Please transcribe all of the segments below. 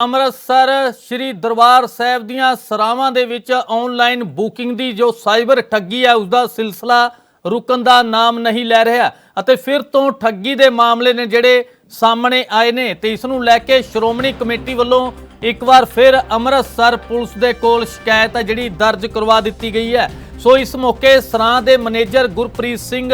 ਅੰਮ੍ਰਿਤਸਰ ਸ੍ਰੀ ਦਰਬਾਰ ਸਾਹਿਬ ਦੀਆਂ ਸਰਾਵਾਂ ਦੇ ਵਿੱਚ ਆਨਲਾਈਨ ਬੁਕਿੰਗ ਦੀ ਜੋ ਸਾਈਬਰ ਠੱਗੀ ਹੈ ਉਸ ਦਾ ਸਿਲਸਿਲਾ ਰੁਕਣ ਦਾ ਨਾਮ ਨਹੀਂ ਲੈ ਰਿਹਾ ਅਤੇ ਫਿਰ ਤੋਂ ਠੱਗੀ ਦੇ ਮਾਮਲੇ ਨੇ ਜਿਹੜੇ ਸਾਹਮਣੇ ਆਏ ਨੇ ਤੇ ਇਸ ਨੂੰ ਲੈ ਕੇ ਸ਼੍ਰੋਮਣੀ ਕਮੇਟੀ ਵੱਲੋਂ ਇੱਕ ਵਾਰ ਫਿਰ ਅੰਮ੍ਰਿਤਸਰ ਪੁਲਿਸ ਦੇ ਕੋਲ ਸ਼ਿਕਾਇਤ ਹੈ, ਜਿਹੜੀ ਦਰਜ ਕਰਵਾ ਦਿੱਤੀ ਗਈ ਹੈ। ਸੋ ਇਸ ਮੌਕੇ ਸਰਾਂ ਦੇ ਮੈਨੇਜਰ ਗੁਰਪ੍ਰੀਤ ਸਿੰਘ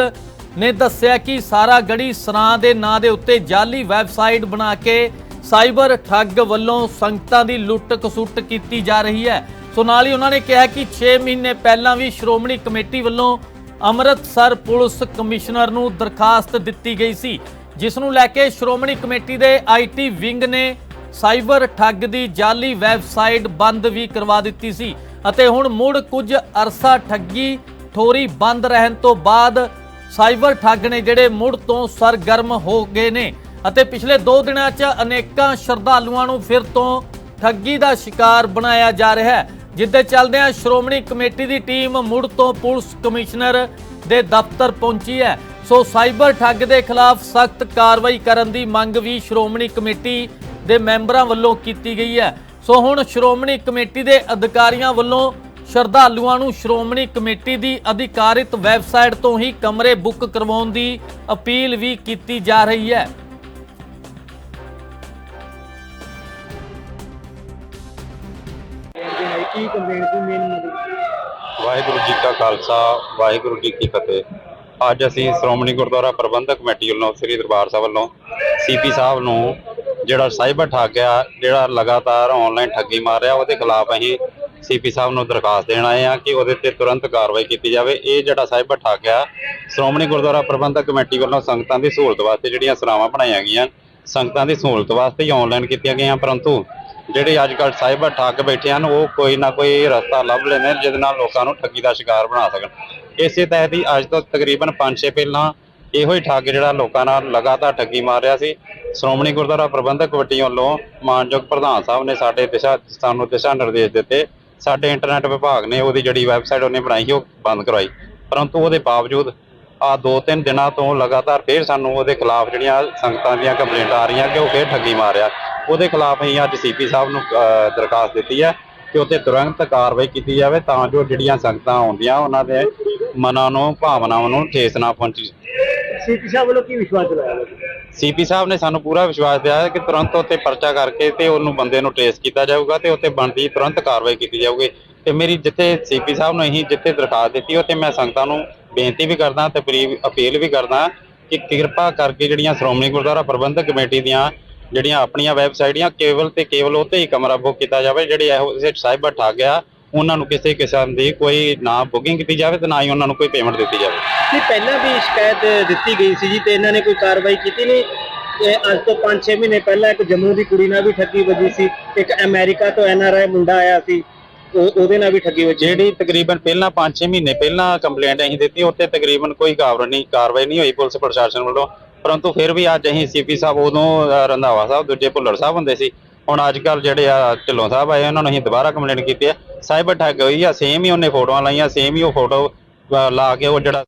ਨੇ ਦੱਸਿਆ ਕਿ ਸਾਰਾ ਗੜੀ ਸਰਾਂ ਦੇ ਨਾਂ ਦੇ ਉੱਤੇ ਜਾਲੀ ਵੈਬਸਾਈਟ ਬਣਾ ਕੇ ਸਾਈਬਰ ਠੱਗ ਵੱਲੋਂ ਸੰਗਤਾਂ ਦੀ ਲੁੱਟ ਕਸੁੱਟ ਕੀਤੀ ਜਾ ਰਹੀ ਹੈ। ਸੋ ਨਾਲ ਹੀ ਉਹਨਾਂ ਨੇ ਕਿਹਾ ਕਿ 6 ਮਹੀਨੇ ਪਹਿਲਾਂ ਵੀ ਸ਼੍ਰੋਮਣੀ ਕਮੇਟੀ ਵੱਲੋਂ ਅੰਮ੍ਰਿਤਸਰ ਪੁਲਿਸ ਕਮਿਸ਼ਨਰ ਨੂੰ ਦਰਖਾਸਤ ਦਿੱਤੀ ਗਈ ਸੀ, ਜਿਸ ਨੂੰ ਲੈ ਕੇ ਸ਼੍ਰੋਮਣੀ ਕਮੇਟੀ ਦੇ ਆਈਟੀ ਵਿੰਗ ਨੇ ਸਾਈਬਰ ਠੱਗ ਦੀ ਜਾਲੀ ਵੈਬਸਾਈਟ ਬੰਦ ਵੀ ਕਰਵਾ ਦਿੱਤੀ ਸੀ ਅਤੇ ਹੁਣ ਮੁੜ ਕੁਝ ਅਰਸਾ ਠੱਗੀ ਠੋਰੀ ਬੰਦ ਰਹਿਣ ਤੋਂ ਬਾਅਦ ਸਾਈਬਰ ਠੱਗ ਨੇ ਜਿਹੜੇ ਮੁੜ ਤੋਂ ਸਰਗਰਮ ਹੋ ਗਏ ਨੇ। ਅਤੇ ਪਿਛਲੇ 2 ਦਿਨਾਂ 'ਚ ਅਨੇਕਾਂ ਸ਼ਰਧਾਲੂਆਂ ਨੂੰ ਫਿਰ ਤੋਂ ਠੱਗੀ ਦਾ ਸ਼ਿਕਾਰ ਬਣਾਇਆ ਜਾ ਰਿਹਾ ਹੈ, ਜਿੱਦੇ ਚੱਲਦਿਆਂ ਸ਼੍ਰੋਮਣੀ ਕਮੇਟੀ ਦੀ ਟੀਮ ਮੁੜ ਤੋਂ ਪੁਲਿਸ ਕਮਿਸ਼ਨਰ ਦੇ ਦਫ਼ਤਰ ਪਹੁੰਚੀ ਹੈ। ਸੋ ਸਾਈਬਰ ਠੱਗ ਦੇ ਖਿਲਾਫ ਸਖਤ ਕਾਰਵਾਈ ਕਰਨ ਦੀ ਮੰਗ ਵੀ ਸ਼੍ਰੋਮਣੀ ਕਮੇਟੀ ਦੇ ਮੈਂਬਰਾਂ ਵੱਲੋਂ ਕੀਤੀ ਗਈ ਹੈ। ਸੋ ਹੁਣ ਸ਼੍ਰੋਮਣੀ ਕਮੇਟੀ ਦੇ ਅਧਿਕਾਰੀਆਂ ਵੱਲੋਂ ਸ਼ਰਧਾਲੂਆਂ ਨੂੰ ਸ਼੍ਰੋਮਣੀ ਕਮੇਟੀ ਦੀ ਅਧਿਕਾਰਿਤ ਵੈਬਸਾਈਟ ਤੋਂ ਹੀ ਕਮਰੇ ਬੁੱਕ ਕਰਵਾਉਣ ਦੀ ਅਪੀਲ ਵੀ ਕੀਤੀ ਜਾ ਰਹੀ ਹੈ। ਕੀ ਕੰਪਲੇਂਟ ਦੀ ਮੇਨ ਵਾਹਿਗੁਰੂ ਜੀ ਕਾ ਖਾਲਸਾ, ਵਾਹਿਗੁਰੂ ਜੀ ਕੀ ਫਤਿਹ। ਅੱਜ ਅਸੀਂ ਸ਼੍ਰੋਮਣੀ ਗੁਰਦੁਆਰਾ ਪ੍ਰਬੰਧਕ ਕਮੇਟੀ ਵੱਲੋਂ, ਸ੍ਰੀ ਦਰਬਾਰ ਸਾਹਿਬ ਵੱਲੋਂ ਸੀਪੀ ਸਾਹਿਬ ਨੂੰ ਜਿਹੜਾ ਸਾਈਬਰ ਠੱਗ ਆ, ਜਿਹੜਾ ਲਗਾਤਾਰ ਆਨਲਾਈਨ ਠੱਗੀ ਮਾਰ ਰਿਹਾ, ਉਹਦੇ ਖਿਲਾਫ ਅਸੀਂ ਸੀਪੀ ਸਾਹਿਬ ਨੂੰ ਦਰਖਾਸਤ ਦੇਣ ਆਏ ਆ ਕਿ ਉਹਦੇ ਤੇ ਤੁਰੰਤ ਕਾਰਵਾਈ ਕੀਤੀ ਜਾਵੇ। ਇਹ ਜਿਹੜਾ ਸਾਈਬਰ ਠੱਗ ਆ, ਸ਼੍ਰੋਮਣੀ ਗੁਰਦੁਆਰਾ ਪ੍ਰਬੰਧਕ ਕਮੇਟੀ ਵੱਲੋਂ ਸੰਗਤਾਂ ਦੀ ਸਹੂਲਤ ਵਾਸਤੇ ਜਿਹੜੀਆਂ ਸਰਾਵਾਂ ਬਣਾਈਆਂ ਗਈਆਂ, ਸੰਗਤਾਂ ਦੀ ਸਹੂਲਤ ਵਾਸਤੇ ਹੀ ਆਨਲਾਈਨ ਕੀਤੀਆਂ ਗਈਆਂ, ਪਰੰਤੂ ਜਿਹੜੇ ਅੱਜ ਕੱਲ੍ਹ ਸਾਈਬਰ ਠੱਗ ਬੈਠੇ ਹਨ, ਉਹ ਕੋਈ ਨਾ ਕੋਈ ਰਸਤਾ ਲੱਭ ਲੈਂਦੇ ਨੇ, ਜਿਹਦੇ ਨਾਲ ਲੋਕਾਂ ਨੂੰ ਠੱਗੀ ਦਾ ਸ਼ਿਕਾਰ ਬਣਾ ਸਕਣ। ਇਸੇ ਤਹਿਤ ਹੀ ਅੱਜ ਤੋਂ ਤਕਰੀਬਨ 5-6 ਪਹਿਲਾਂ ਇਹੋ ਹੀ ਠੱਗ ਜਿਹੜਾ ਲੋਕਾਂ ਨਾਲ ਲਗਾਤਾਰ ਠੱਗੀ ਮਾਰ ਰਿਹਾ ਸੀ। ਸ਼੍ਰੋਮਣੀ ਗੁਰਦੁਆਰਾ ਪ੍ਰਬੰਧਕ ਕਮੇਟੀ ਵੱਲੋਂ ਮਾਨਯੋਗ ਪ੍ਰਧਾਨ ਸਾਹਿਬ ਨੇ ਸਾਡੇ ਦਿਸ਼ਾ, ਸਾਨੂੰ ਦਿਸ਼ਾ ਨਿਰਦੇਸ਼ ਦਿੱਤੇ। ਸਾਡੇ ਇੰਟਰਨੈਟ ਵਿਭਾਗ ਨੇ ਉਹਦੀ ਜਿਹੜੀ ਵੈਬਸਾਈਟ ਉਹਨੇ ਬਣਾਈ ਸੀ, ਉਹ ਬੰਦ ਕਰਵਾਈ। ਪਰੰਤੂ ਉਹਦੇ ਬਾਵਜੂਦ ਆ ਦੋ ਤਿੰਨ ਦਿਨਾਂ ਤੋਂ ਲਗਾਤਾਰ ਫੇਰ ਸਾਨੂੰ ਉਹਦੇ ਖਿਲਾਫ ਜਿਹੜੀਆਂ ਸੰਗਤਾਂ ਦੀਆਂ ਕੰਪਲੇਂਟਾਂ ਆ ਰਹੀਆਂ ਕਿ ਉਹ ਫੇਰ ਠੱਗੀ ਮਾਰਿਆ ਉਹਦੇ ਖਿਲਾਫ ਅਸੀਂ ਅੱਜ ਸੀਪੀ ਸਾਹਿਬ ਨੂੰ ਦਰਖਾਸਤ ਦਿੱਤੀ ਹੈ ਕਿ ਉੱਤੇ ਤੁਰੰਤ ਕਾਰਵਾਈ ਕੀਤੀ ਜਾਵੇ ਤਾਂ ਜੋ ਜਿਹੜੀਆਂ ਸੰਗਤਾਂ ਆਉਂਦੀਆਂ ਉਹਨਾਂ ਦੇ ਮਨਾਂ ਨੂੰ ਭਾਵਨਾਵਾਂ ਨੂੰ ਠੇਸ ਨਾ ਪਹੁੰਚੇ ਸੀਪੀ ਸਾਹਿਬ ਵੱਲੋਂ ਕੀ ਵਿਸ਼ਵਾਸ ਦਿਲਾਇਆ ਸੀਪੀ ਸਾਹਿਬ ਨੇ ਸਾਨੂੰ ਪੂਰਾ ਵਿਸ਼ਵਾਸ ਦਿਵਾਇਆ ਕਿ ਤੁਰੰਤ ਉੱਤੇ ਪਰਚਾ ਕਰਕੇ ਤੇ ਉਹਨੂੰ ਬੰਦੇ ਨੂੰ ਟ੍ਰੇਸ ਕੀਤਾ ਜਾਊਗਾ ਤੇ ਉੱਤੇ ਬਣਦੀ ਤੁਰੰਤ ਕਾਰਵਾਈ ਕੀਤੀ ਜਾਊਗੀ। ਤੇ ਮੇਰੀ ਜਿੱਥੇ ਸੀਪੀ ਸਾਹਿਬ ਨੂੰ ਅਸੀਂ ਜਿੱਥੇ ਦਰਖਾਸਤ ਦਿੱਤੀ ਉੱਥੇ ਮੈਂ ਸੰਗਤਾਂ ਨੂੰ ਬੇਨਤੀ ਵੀ ਕਰਦਾ ਤੇ ਅਪੀਲ ਵੀ ਕਰਦਾ ਕਿ ਕਿਰਪਾ ਕਰਕੇ ਜਿਹੜੀਆਂ ਸ਼੍ਰੋਮਣੀ ਗੁਰਦੁਆਰਾ ਪ੍ਰਬੰਧਕ ਕਮੇਟੀ ਦੀਆਂ ਜਿਹੜੀਆਂ ਆਪਣੀਆਂ ਵੈਬਸਾਈਟਾਂ ਕੇਵਲ ਤੇ ਕੇਵਲ ਉੱਤੇ ਹੀ ਕਮਰਾ ਬੁੱਕ ਕੀਤਾ ਜਾਵੇ ਜਿਹੜੇ ਇਹੋ ਜਿਹੇ ਸਾਈਬਰ ਠੱਗ ਆ ਉਹਨਾਂ ਨੂੰ ਕਿਸੇ ਕਿਸਮ ਦੀ ਕੋਈ ਨਾ ਬੁਕਿੰਗ ਕੀਤੀ ਜਾਵੇ ਤੇ ਨਾ ਹੀ ਉਹਨਾਂ ਨੂੰ ਕੋਈ ਪੇਮੈਂਟ ਦਿੱਤੀ ਜਾਵੇ। ਕਿ ਪਹਿਲਾਂ ਵੀ ਸ਼ਿਕਾਇਤ ਦਿੱਤੀ ਗਈ ਸੀ ਜੀ ਤੇ ਇਹਨਾਂ ਨੇ ਕੋਈ ਕਾਰਵਾਈ ਕੀਤੀ ਨਹੀਂ। ਇਹ ਅੱਜ ਤੋਂ 5-6 ਮਹੀਨੇ ਪਹਿਲਾਂ ਇੱਕ ਜੰਮੂ ਦੀ ਕੁੜੀ ਨਾਲ ਵੀ ਠੱਗੀ ਵੱਜੀ ਸੀ ਇੱਕ ਅਮਰੀਕਾ ਤੋਂ ਐਨਆਰਆਈ ਮੁੰਡਾ ਆਇਆ ਸੀ ਉਹ- ਉਹਦੇ ਨਾਲ ਵੀ ਠੱਗੀ ਵੱਜੀ। ਜਿਹੜੀ ਤਕਰੀਬਨ ਪਹਿਲਾਂ 5-6 ਮਹੀਨੇ ਪਹਿਲਾਂ ਕੰਪਲੇਂਟ ਅਸੀਂ ਦਿੱਤੀ ਉੱਤੇ ਤਕਰੀਬਨ ਕੋਈ ਕਾਰਵਾਈ ਨਹੀਂ ਕਾਰਵਾਈ ਨਹੀਂ ਹੋਈ ਪੁਲਿਸ ਪ੍ਰਸ਼ਾਸਨ ਵੱਲੋਂ। ਪਰੰਤੂ ਫਿਰ ਵੀ ਅੱਜ ਅਸੀਂ ਸੀਪੀ ਸਾਹਿਬ ਉਦੋਂ ਅ, ਰੰਧਾਵਾ ਸਾਹਿਬ ਦੂਜੇ ਭੁੱਲਰ ਸਾਹਿਬ ਹੁੰਦੇ ਸੀ। ਹੁਣ ਅੱਜ ਕੱਲ ਜਿਹੜੇ ਆ ਢਿੱਲੋਂ ਸਾਹਿਬ ਆਏ ਉਹਨਾਂ ਨੂੰ ਅਸੀਂ ਦੁਬਾਰਾ ਕੰਪਲੇਂਟ ਕੀਤੀ ਹੈ। ਸਾਈਬਰ ਠੱਗ ਹੋਈ ਆ ਸੇਮ ਹੀ ਉਹਨੇ ਫੋਟੋਆਂ ਲਾਈਆਂ ਸੇਮ ਹੀ ਉਹ ਫੋਟੋ ਲਾ ਕੇ ਉਹ ਜਿਹੜਾ